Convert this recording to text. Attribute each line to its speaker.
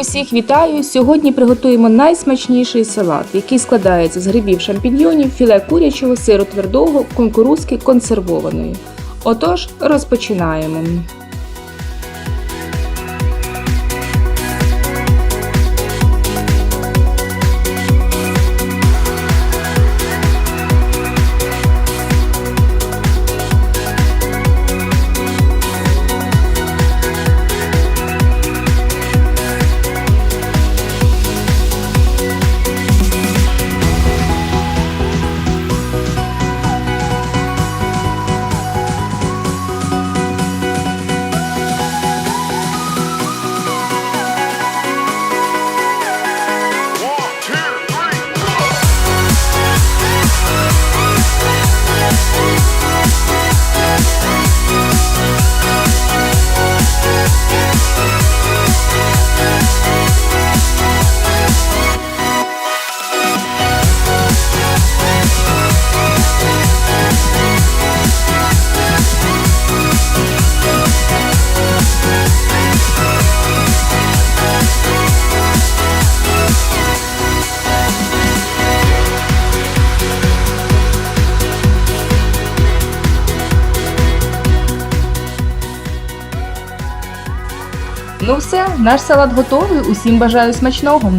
Speaker 1: Усіх вітаю! Сьогодні приготуємо найсмачніший салат, який складається з грибів шампіньйонів, філе курячого, сиру твердого, конкурузки консервованої. Отож, розпочинаємо. Ну все, наш салат готовий. Усім бажаю смачного.